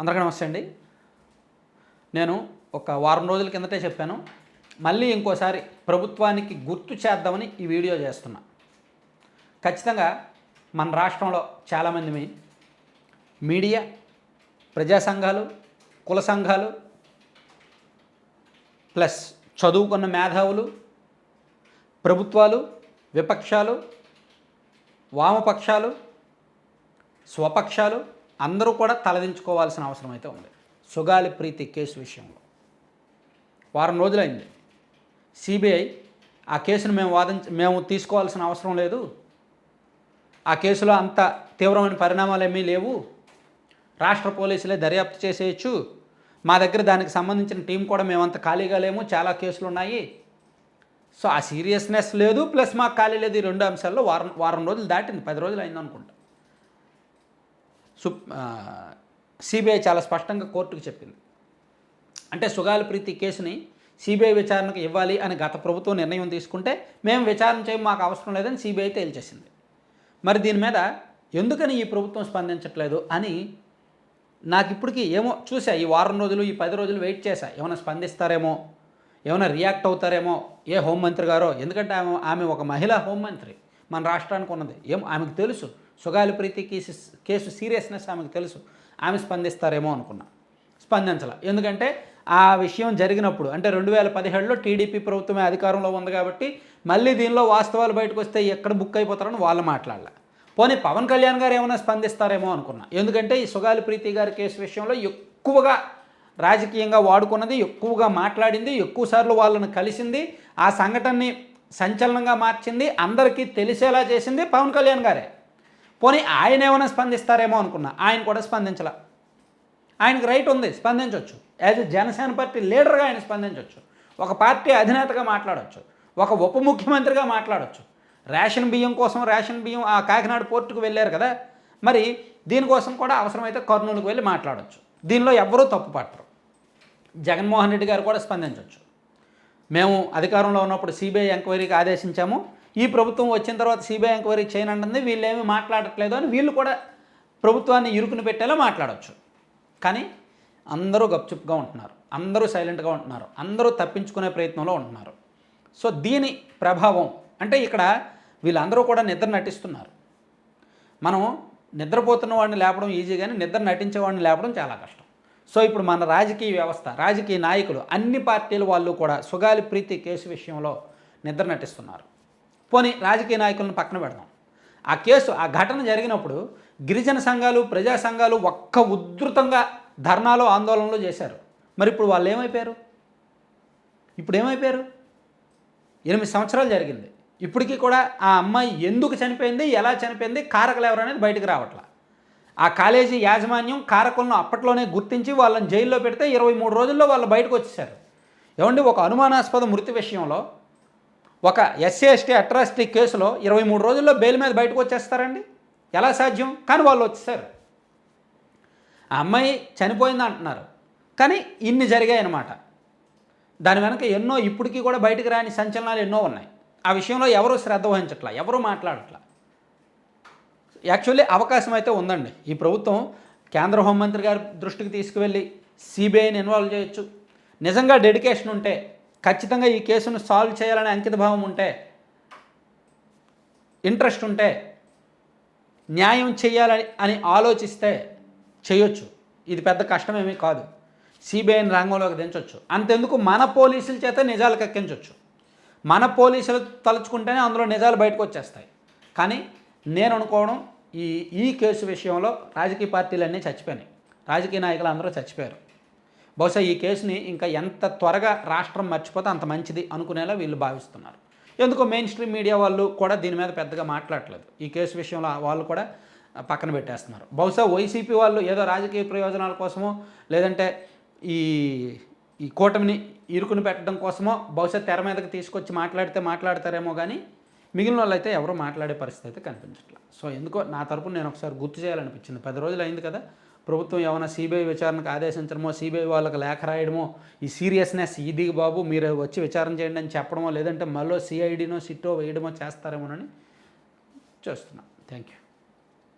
అందరికీ నమస్తే అండి. నేను ఒక వారం రోజుల కిందటే చెప్పాను. మళ్ళీ ఇంకోసారి ప్రభుత్వానికి గుర్తు చేద్దామని ఈ వీడియో చేస్తున్నా. ఖచ్చితంగా మన రాష్ట్రంలో చాలామంది మీడియా ప్రజా సంఘాలు కుల సంఘాలు ప్లస్ చదువుకున్న మేధావులు ప్రభుత్వాలు విపక్షాలు వామపక్షాలు స్వపక్షాలు అందరూ కూడా తలదించుకోవాల్సిన అవసరం అయితే ఉంది. సుగాలి ప్రీతి కేసు విషయంలో. వారం రోజులైంది. సిబిఐ ఆ కేసును మేము వాదించ మేము తీసుకోవాల్సిన అవసరం లేదు. ఆ కేసులో అంత తీవ్రమైన పరిణామాలు ఏమీ లేవు. రాష్ట్ర పోలీసులే దర్యాప్తు చేసేయచ్చు. మా దగ్గర దానికి సంబంధించిన టీం కూడా మేమంత ఖాళీగా లేము. చాలా కేసులు ఉన్నాయి. సో ఆ సీరియస్నెస్ లేదు. ప్లస్ మాకు ఖాళీ లేదు ఈ రెండు అంశాల్లో. వారం వారం రోజులు దాటింది. పది రోజులు అయింది అనుకుంటా సుప్ సిబిఐ చాలా స్పష్టంగా కోర్టుకు చెప్పింది. అంటే సుగాలి ప్రీతి కేసుని సిబిఐ విచారణకు ఇవ్వాలి అని గత ప్రభుత్వం నిర్ణయం తీసుకుంటే మేము విచారణ చేయం మాకు అవసరం లేదని సిబిఐ తేల్చేసింది. మరి దీని మీద ఎందుకని ఈ ప్రభుత్వం స్పందించట్లేదు అని నాకు ఇప్పటికీ ఏమో చూసా ఈ వారం రోజులు ఈ పది రోజులు వెయిట్ చేశా ఏమైనా స్పందిస్తారేమో? ఏమైనా రియాక్ట్ అవుతారేమో? ఏ హోంమంత్రి గారో? ఎందుకంటే ఆమె ఆమె ఒక మహిళా హోంమంత్రి. మన రాష్ట్రానికి ఉన్నది. ఏం ఆమెకు తెలుసు. Sugali Preethi case case seriousness ఆమెకు తెలుసు. ఆమె స్పందిస్తారేమో అనుకున్నా. స్పందించాల. ఎందుకంటే ఆ విషయం జరిగినప్పుడు అంటే రెండు వేల పదిహేడులో టీడీపీ ప్రభుత్వమే అధికారంలో ఉంది కాబట్టి మళ్ళీ దీనిలో వాస్తవాలు బయటకు వస్తే ఎక్కడ బుక్ అయిపోతారని వాళ్ళు మాట్లాడాల. పోనీ పవన్ కళ్యాణ్ గారు ఏమైనా స్పందిస్తారేమో అనుకున్నా. ఎందుకంటే ఈ సుగాలి ప్రీతి గారి కేసు విషయంలో ఎక్కువగా రాజకీయంగా వాడుకున్నది ఎక్కువగా మాట్లాడింది ఎక్కువసార్లు వాళ్ళని కలిసింది ఆ సంఘటనని సంచలనంగా మార్చింది అందరికీ తెలిసేలా చేసింది పవన్ కళ్యాణ్ గారే. పోనీ ఆయన ఏమైనా స్పందిస్తారేమో అనుకున్నా ఆయన కూడా స్పందించలా. ఆయనకు రైట్ ఉంది స్పందించవచ్చు యాజ్ ఎ జనసేన పార్టీ లీడర్గా ఆయన స్పందించవచ్చు ఒక పార్టీ అధినేతగా మాట్లాడవచ్చు ఒక ఉప ముఖ్యమంత్రిగా మాట్లాడవచ్చు రేషన్ బియ్యం కోసం రేషన్ బియ్యం ఆ కాకినాడ పోర్టుకు వెళ్ళారు కదా మరి దీనికోసం కూడా అవసరమైతే కర్నూలుకు వెళ్ళి మాట్లాడవచ్చు దీనిలో ఎవ్వరూ తప్పు పట్టరు జగన్మోహన్ రెడ్డి గారు కూడా స్పందించవచ్చు మేము అధికారంలో ఉన్నప్పుడు సిబిఐ ఎంక్వైరీకి ఆదేశించాము. ఈ ప్రభుత్వం వచ్చిన తర్వాత సిబిఐ ఎంక్వైరీ చేయనంటుంది వీళ్ళేమీ మాట్లాడట్లేదు అని వీళ్ళు కూడా ప్రభుత్వాన్ని ఇరుకుని పెట్టేలా మాట్లాడవచ్చు కానీ అందరూ గప్చుప్గా ఉంటున్నారు. అందరూ సైలెంట్గా ఉంటున్నారు. అందరూ తప్పించుకునే ప్రయత్నంలో ఉంటున్నారు. సో దీని ప్రభావం అంటే ఇక్కడ వీళ్ళందరూ కూడా నిద్ర నటిస్తున్నారు. మనం నిద్రపోతున్న వాడిని లేపడం ఈజీ కానీ నిద్ర నటించే వాడిని లేపడం చాలా కష్టం. సో ఇప్పుడు మన రాజకీయ వ్యవస్థ రాజకీయ నాయకులు అన్ని పార్టీల వాళ్ళు కూడా సుగాలి ప్రీతి కేసు విషయంలో నిద్ర నటిస్తున్నారు. పోనీ రాజకీయ నాయకులను పక్కన పెడదాం. ఆ కేసు ఆ ఘటన జరిగినప్పుడు గిరిజన సంఘాలు ప్రజా సంఘాలు ఒక్క ఉధృతంగా ధర్నాలు ఆందోళనలు చేశారు. మరి ఇప్పుడు వాళ్ళు ఏమైపోయారు? ఇప్పుడు ఏమైపోయారు? ఎనిమిది సంవత్సరాలు జరిగింది. ఇప్పటికీ కూడా ఆ అమ్మాయి ఎందుకు చనిపోయింది ఎలా చనిపోయింది కారకులు ఎవరు అనేది బయటకు రావట్లా. ఆ కాలేజీ యాజమాన్యం కారకులను అప్పట్లోనే గుర్తించి వాళ్ళని జైల్లో పెడితే ఇరవై మూడు రోజుల్లో వాళ్ళు బయటకు వచ్చేసారు ఏమండి ఒక అనుమానాస్పద మృతి విషయంలో ఒక ఎస్సీ ఎస్టీ అట్రాసిటీ కేసులో ఇరవై మూడు రోజుల్లో బెయిల్ మీద బయటకు వచ్చేస్తారండి? ఎలా సాధ్యం? కానీ వాళ్ళు వచ్చేసారు ఆ అమ్మాయి చనిపోయింది అంటున్నారు. కానీ ఇన్ని జరిగాయి అన్నమాట దాని వెనక ఎన్నో ఇప్పటికీ కూడా బయటకు రాని సంచలనాలు ఎన్నో ఉన్నాయి. ఆ విషయంలో ఎవరు శ్రద్ధ వహించట్లా? ఎవరు మాట్లాడట్లా? యాక్చువల్లీ అవకాశం అయితే ఉందండి. ఈ ప్రభుత్వం కేంద్ర హోంమంత్రి గారి దృష్టికి తీసుకువెళ్ళి సిబిఐని ఇన్వాల్వ్ చేయొచ్చు. నిజంగా డెడికేషన్ ఉంటే ఖచ్చితంగా ఈ కేసును సాల్వ్ చేయాలనే అంకితభావం ఉంటే ఇంట్రెస్ట్ ఉంటే న్యాయం చేయాలని అని ఆలోచిస్తే చేయొచ్చు. ఇది పెద్ద కష్టమేమీ కాదు. సిబిఐని రంగంలోకి దించవచ్చు అంతెందుకు మన పోలీసుల చేత నిజాలు కక్కించవచ్చు మన పోలీసులు తలుచుకుంటేనే అందులో నిజాలు బయటకు వచ్చేస్తాయి. కానీ నేను అనుకోవడం ఈ ఈ కేసు విషయంలో రాజకీయ పార్టీలన్నీ చచ్చిపోయినాయి. రాజకీయ నాయకులు అందరూ చచ్చిపోయారు. బహుశా ఈ కేసుని ఇంకా ఎంత త్వరగా రాష్ట్రం మర్చిపోతే అంత మంచిది అనుకునేలా వీళ్ళు భావిస్తున్నారు. ఎందుకో మెయిన్ స్ట్రీమ్ మీడియా వాళ్ళు కూడా దీని మీద పెద్దగా మాట్లాడట్లేదు. ఈ కేసు విషయంలో వాళ్ళు కూడా పక్కన పెట్టేస్తున్నారు. బహుశా వైసీపీ వాళ్ళు ఏదో రాజకీయ ప్రయోజనాల కోసమో లేదంటే ఈ ఈ కూటమిని ఇరుకుని పెట్టడం కోసమో బహుశా తెర మీదకి తీసుకొచ్చి మాట్లాడితే మాట్లాడతారేమో కానీ మిగిలిన వాళ్ళు అయితే మాట్లాడే పరిస్థితి అయితే కనిపించట్లేదు సో ఎందుకో నా తరపున నేను ఒకసారి గుర్తు చేయాలనిపించింది. పది రోజులు అయింది కదా ప్రభుత్వం ఏమైనా సిబిఐ విచారణకు ఆదేశించడమో సిబిఐ వాళ్ళకి లేఖ రాయడమో ఈ సీరియస్నెస్ ఇది బాబు మీరు వచ్చి విచారణ చేయండి అని చెప్పడమో లేదంటే మళ్ళీ సిఐడినో సిట్టో వేయడమో చేస్తారేమోనని చూస్తున్నాను థ్యాంక్ యూ